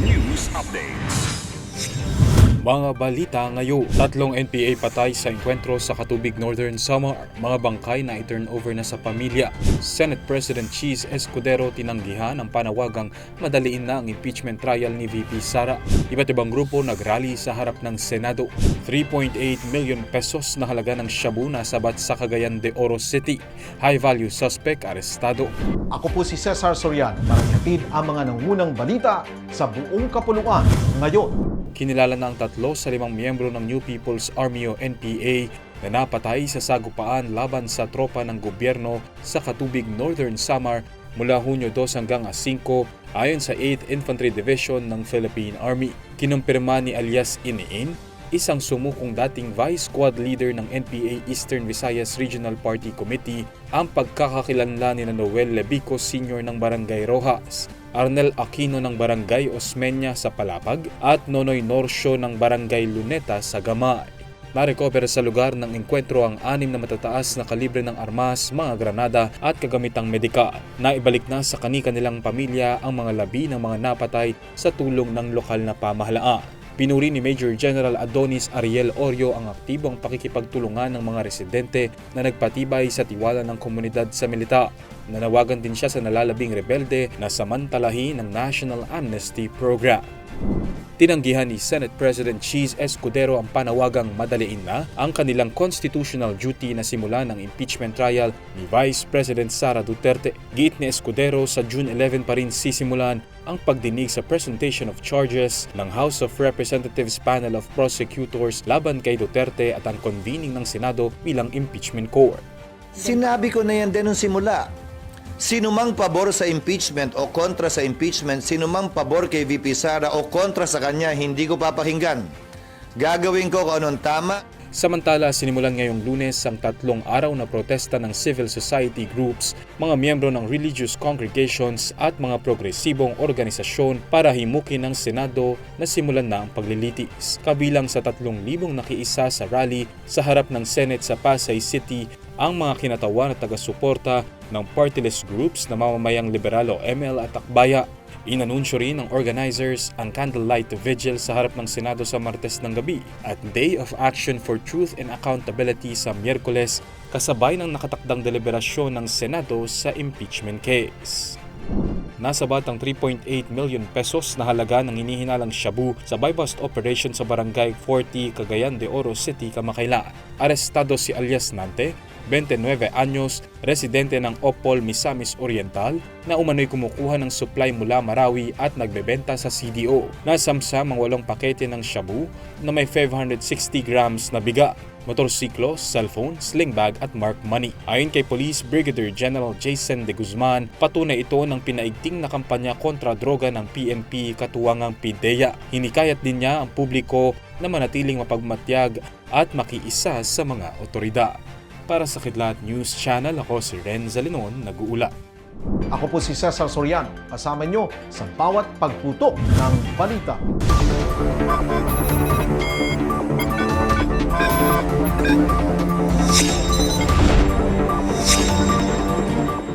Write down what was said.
News Updates. Mga balita ngayon, tatlong NPA patay sa enkwentro sa Katubig Northern Samar. Mga bangkay na i-turn over na sa pamilya. Senate President Cheese Escudero tinanggihan ang panawagang madaliin na ang impeachment trial ni VP Sara. Iba't ibang grupo nagrally sa harap ng Senado. 3.8 million pesos na halaga ng shabu na sabat sa Cagayan de Oro City. High-value suspect arestado. Ako po si Cesar Soriano para ihatid ang mga nangunang balita sa buong kapuluan ngayon. Kinilala na ang tatlo sa limang miyembro ng New People's Army o NPA na napatay sa sagupaan laban sa tropa ng gobyerno sa Katubig Northern Samar mula Hunyo 2 hanggang 5 ayon sa 8th Infantry Division ng Philippine Army. Kinumpirma ni alias Iniin, isang sumukong dating Vice Squad Leader ng NPA Eastern Visayas Regional Party Committee ang pagkakakilanlan ni Noel Lebico Sr. ng Barangay Rojas, Arnel Aquino ng Barangay Osmeña sa Palapag at Nonoy Norsio ng Barangay Luneta sa Gamay. Narecover sa lugar ng engkwentro ang anim na matataas na kalibre ng armas, mga granada at kagamitang medikal. Naibalik na sa kani-kanilang pamilya ang mga labi ng mga napatay sa tulong ng lokal na pamahalaan. Pinuri ni Major General Adonis Ariel Orio ang aktibong pakikipagtulungan ng mga residente na nagpatibay sa tiwala ng komunidad sa militar. Nanawagan din siya sa nalalabing rebelde na samantalahin ng National Amnesty Program. Tinanggihan ni Senate President Cheese Escudero ang panawagang madaliin na ang kanilang constitutional duty na simulan ang impeachment trial ni Vice President Sara Duterte. Giit ni Escudero sa June 11 pa rin sisimulan ang pagdinig sa presentation of charges ng House of Representatives Panel of Prosecutors laban kay Duterte at ang convening ng Senado bilang impeachment court. Sinabi ko na yan din simula. Sino mang pabor sa impeachment o kontra sa impeachment, sino mang pabor kay VP Sara o kontra sa kanya, hindi ko papakinggan. Gagawin ko kung anong tama, Samantala, sinimulan ngayong lunes ang tatlong araw na protesta ng civil society groups, mga miyembro ng religious congregations at mga progresibong organisasyon para himukin ng Senado na simulan na ang paglilitis. Kabilang sa tatlong libong nakiisa sa rally sa harap ng Senate sa Pasay City ang mga kinatawan at taga-suporta ng partyless groups na mamamayang liberal o ML at Akbaya Inanunsyo rin ng organizers ang candlelight vigil sa harap ng Senado sa Martes ng gabi at Day of Action for Truth and Accountability sa Miyerkules kasabay ng nakatakdang deliberasyon ng Senado sa impeachment case. Nasa batang 3.8 million pesos na halaga ng inihinalang shabu sa buy-bust operation sa barangay 40 Cagayan de Oro City, Kamakayla. Arestado si alias Nante, 29 anyos, residente ng Opol, Misamis Oriental, na umano'y kumukuha ng supply mula Marawi at nagbebenta sa CDO. Nasamsam ang walong pakete ng shabu na may 560 grams na biga motorsiklo, cellphone, sling bag at mark money. Ayon kay Police Brigadier General Jason De Guzman, patunay ito ng pinaigting na kampanya kontra droga ng PNP katuwangang PIDEA. Hinikayat din niya ang publiko na manatiling mapagmatyag at makiisa sa mga otoridad. Para sa Kidlat News Channel, ako si Renza Linon, nag-uula. Ako po si Cesar Soriano, kasama nyo sa bawat pagputok ng balita.